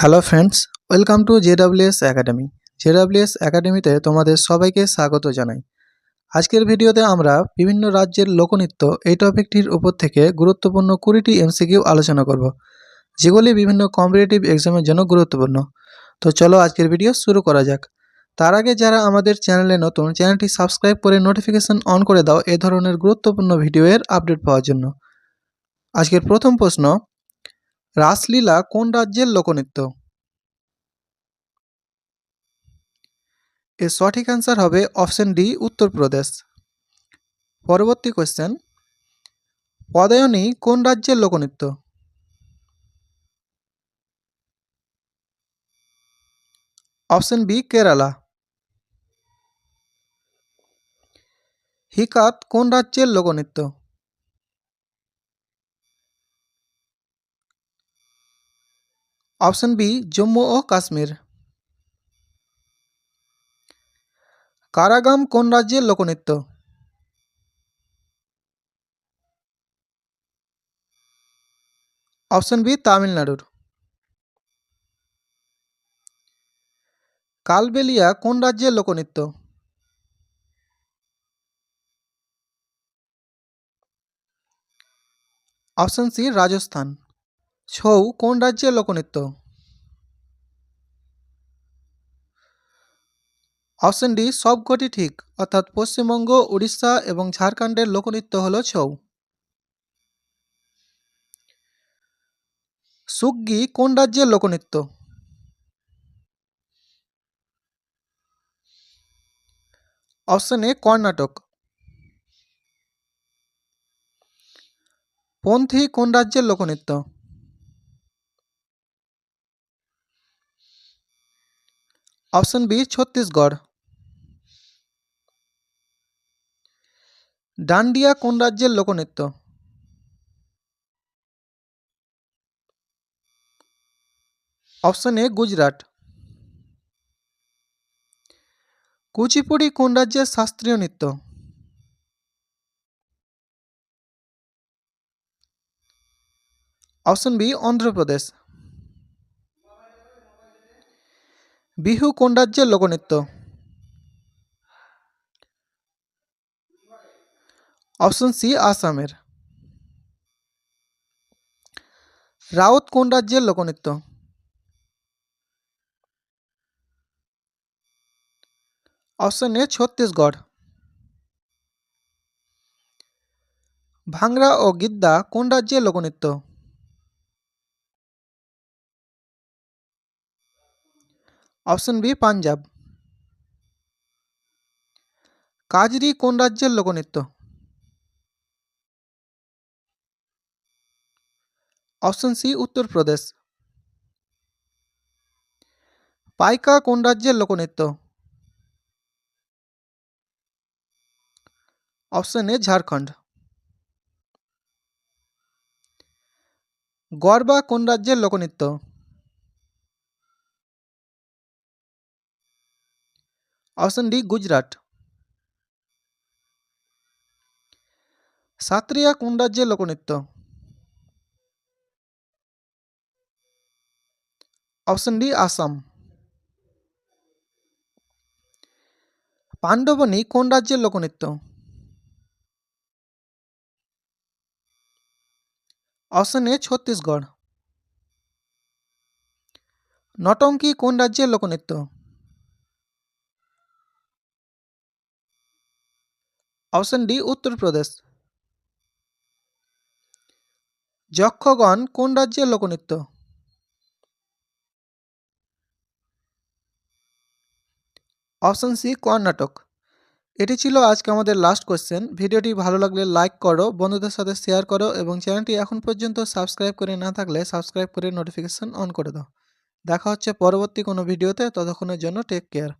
Hello friends welcome to JWS academy JWS একাডেমিতে তোমাদের সবাইকে স্বাগত জানাই। আজকের ভিডিওতে আমরা বিভিন্ন রাজ্যের লোকনৃত্য এই টপিকটির উপর থেকে গুরুত্বপূর্ণ কুড়িটি এমসিকিউ আলোচনা করব, যেগুলি বিভিন্ন কম্পিটিটিভ এক্সামের জন্য গুরুত্বপূর্ণ। তো চলো আজকের ভিডিও শুরু করা যাক। তার আগে যারা আমাদের চ্যানেলে নতুন, চ্যানেলটি সাবস্ক্রাইব করে নোটিফিকেশন অন করে দাও এ ধরনের গুরুত্বপূর্ণ ভিডিওর আপডেট পাওয়ার জন্য। আজকের প্রথম প্রশ্ন রাসলীলা কোন রাজ্যের লোকনৃত্য? এর সঠিক অ্যান্সার হবে অপশন ডি উত্তরপ্রদেশ পরবর্তী কোয়েশ্চেন পদায়নী কোন রাজ্যের লোকনৃত্য? Option B Kerala. হিকাত কোন রাজ্যের লোকনৃত্য? অপশন বি জম্মু ও কাশ্মীর কারাগাম কোন রাজ্যের লোকনৃত্য? অপশন বি তামিলনাড়ুর কালবেলিয়া কোন রাজ্যের লোকনৃত্য? অপশন সি রাজস্থান ছৌ কোন রাজ্যের লোকনৃত্য? অপশন ডি, সবকটি ঠিক, অর্থাৎ পশ্চিমবঙ্গ উড়িষ্যা এবং ঝাড়খণ্ডের লোকনৃত্য হল ছৌ। সুগ্গি কোন রাজ্যের লোকনৃত্য? Option A, Karnataka. পন্থী কোন রাজ্যের লোকনৃত্য? অপশন বি ছত্তিশগড় ডান্ডিয়া কোন রাজ্যের লোকনৃত্য? অপশন এ গুজরাট কুচিপুড়ি কোন রাজ্যের শাস্ত্রীয় নৃত্য? অপশন বি অন্ধ্রপ্রদেশ বিহু কোন রাজ্যের লোকনৃত্য? অপশন সি, আসামের। রাউত কোন রাজ্যের লোকনৃত্য? Option A, Chhattisgarh. ভাংরা ও গিদ্দা কোন রাজ্যের লোকনৃত্য? Option B, Punjab. কাজরি কোন রাজ্যের লোকনৃত্য? Option C, Uttar Pradesh. পাইকা, কোন রাজ্যের লোকনৃত্য? অপশন এ, ঝাড়খণ্ড। গরবা কোন রাজ্যের লোকনৃত্য? অপশন ডি গুজরাট সাত্রিয়া কোন রাজ্যের লোকনৃত্য অপশন ডি আসাম পাণ্ডবনী কোন রাজ্যের লোকনৃত্য অপশন এ ছত্তিশগড় নটঙ্কি কোন রাজ্যের লোকনৃত্য অপশন ডি উত্তরপ্রদেশ যক্ষগণ কোন রাজ্যের লোকনৃত্য? Option C, Karnataka. এটি ছিল আজকে আমাদের লাস্ট কোয়েশ্চেন ভিডিওটি ভালো লাগলে লাইক করো, বন্ধুদের সাথে শেয়ার করো এবং চ্যানেলটি এখন পর্যন্ত সাবস্ক্রাইব করে না থাকলে সাবস্ক্রাইব করে নোটিফিকেশন অন করে দাও। দেখা হচ্ছে পরবর্তী কোনো ভিডিওতে, ততক্ষণের জন্য টেক কেয়ার